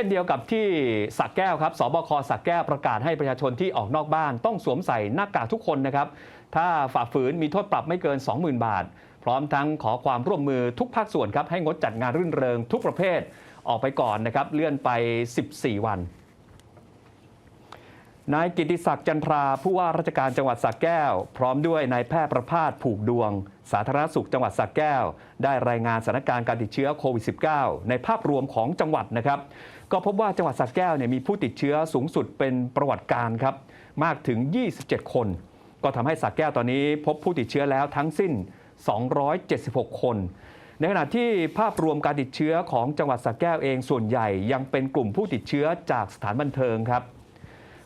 ช่นเดียวกับที่สักแก้วครับ สบคสักแก้วประกาศให้ประชาชนที่ออกนอกบ้านต้องสวมใส่หน้ากากทุกคนนะครับ ถ้าฝ่าฝืนมีโทษปรับไม่เกิน 20,000 บาท พร้อมทั้งขอความร่วมมือทุกภาคส่วนครับให้งดจัดงานรื่นเริงทุกประเภทออกไปก่อนนะครับเลื่อนไป 14 วัน นายกิติศักดิ์จันทรา ผู้ว่าราชการจังหวัดสระแก้ว พร้อมด้วยนายแพทย์ประภาสผูกดวง สาธารณสุขจังหวัดสระแก้ว ได้รายงานสถานการณ์การติดเชื้อโควิด -19 ในภาพรวมของจังหวัดนะครับ ก็พบว่าจังหวัดสระแก้วเนี่ยมีผู้ติดเชื้อสูงสุดเป็นประวัติการครับ มากถึง 27 คน ก็ทำให้สระแก้วตอนนี้ พบผู้ติดเชื้อแล้วทั้งสิ้น 276 คน ในขณะที่ภาพรวมการติดเชื้อของจังหวัดสระแก้วเองส่วนใหญ่ ยังเป็นกลุ่มผู้ติดเชื้อจากสถานบันเทิงครับ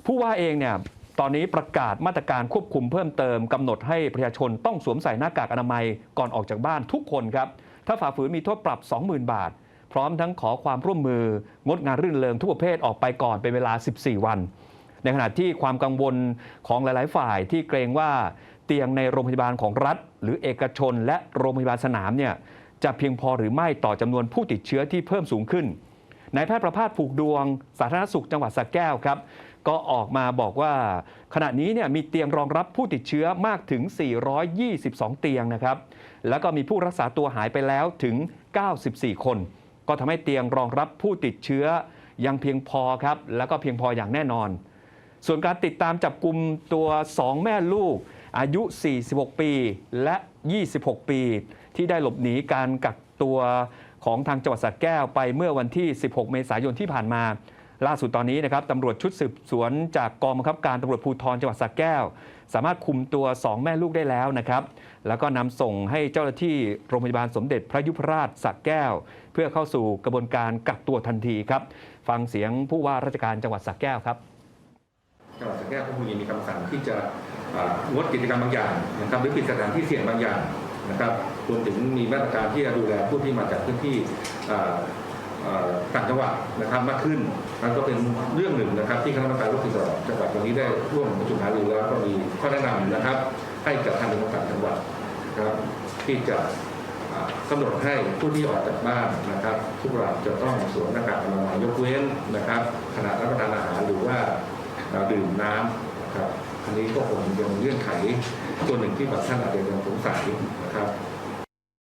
ผู้ว่าเองเนี่ยตอนนี้ประกาศมาตรการควบคุมเพิ่มเติมกำหนดให้ประชาชนต้องสวมใส่หน้ากากอนามัยก่อนออกจากบ้านทุกคนครับ ถ้าฝ่าฝืนมีโทษปรับ 20,000 บาท พร้อมทั้งขอความร่วมมือ งดงานรื่นเริงทุกประเภทออกไปก่อนเป็นเวลา 14 วัน ในขณะที่ความกังวลของหลาย ๆ ฝ่ายที่เกรงว่าเตียงในโรงพยาบาลของรัฐ หรือเอกชน และโรงพยาบาลสนามเนี่ยจะเพียงพอหรือไม่ต่อจำนวนผู้ติดเชื้อที่เพิ่มสูงขึ้นนายแพทย์ประภาสผูกดวง สาธารณสุขจังหวัดสระแก้วครับ ก็ออกมาบอกว่า ขณะนี้เนี่ยมีเตียงรองรับผู้ติดเชื้อมากถึง 422 เตียงนะครับ แล้วก็มีผู้รักษาตัวหายไปแล้วถึง 94 คน ก็ทำให้เตียงรองรับผู้ติดเชื้อยังเพียงพอครับ แล้วก็เพียงพออย่างแน่นอน ส่วนการติดตามจับกลุ่มตัว 2 แม่ลูก อายุ 46 ปีและ 26 ปี ที่ได้หลบหนีการกักตัวของทางจังหวัดสระแก้วไปเมื่อวันที่ 16 เมษายนที่ผ่านมา ล่าสุดตอนนี้นะครับตำรวจชุดสืบสวนจากกองบังคับการตำรวจภูธรจังหวัดสระแก้ว สามารถคุมตัว 2 แม่ลูกได้แล้วนะครับ แล้วก็นำส่งให้เจ้าหน้าที่โรงพยาบาลสมเด็จพระยุพราชสระแก้ว เพื่อเข้าสู่กระบวนการกักตัวทันทีครับ ฟังเสียงผู้ว่าราชการจังหวัดสระแก้วครับจังหวัดสระแก้วก็คงจะมีคำสั่งที่จะงดกิจกรรมบางอย่างนะครับหรือปิดสถานที่เสี่ยงบางอย่างนะครับรวมถึงมีมาตรการที่จะดูแลผู้ที่มาจากพื้นที่ ต่างจังหวัดนะครับมากขึ้นนั่นก็เป็นเรื่องหนึ่งนะครับ ที่คณะกรรมการโรคติดต่อจังหวัดวันนี้ได้ร่วมประชุมหารือแล้วก็มีข้อแนะนำนะครับ ให้กับทางจังหวัดจังหวัดนะครับที่จะอ่ากำหนดให้ผู้ที่ออกจากบ้านนะครับทุกรายจะต้องสวมหน้ากากอนามัยยกเว้นนะครับ ขณะรับประทานอาหารหรือว่าเราดื่มน้ำนะครับอันนี้ก็คงยังเงื่อนไขตัวหนึ่งที่บางท่านอาจจะยังสงสัยนะครับ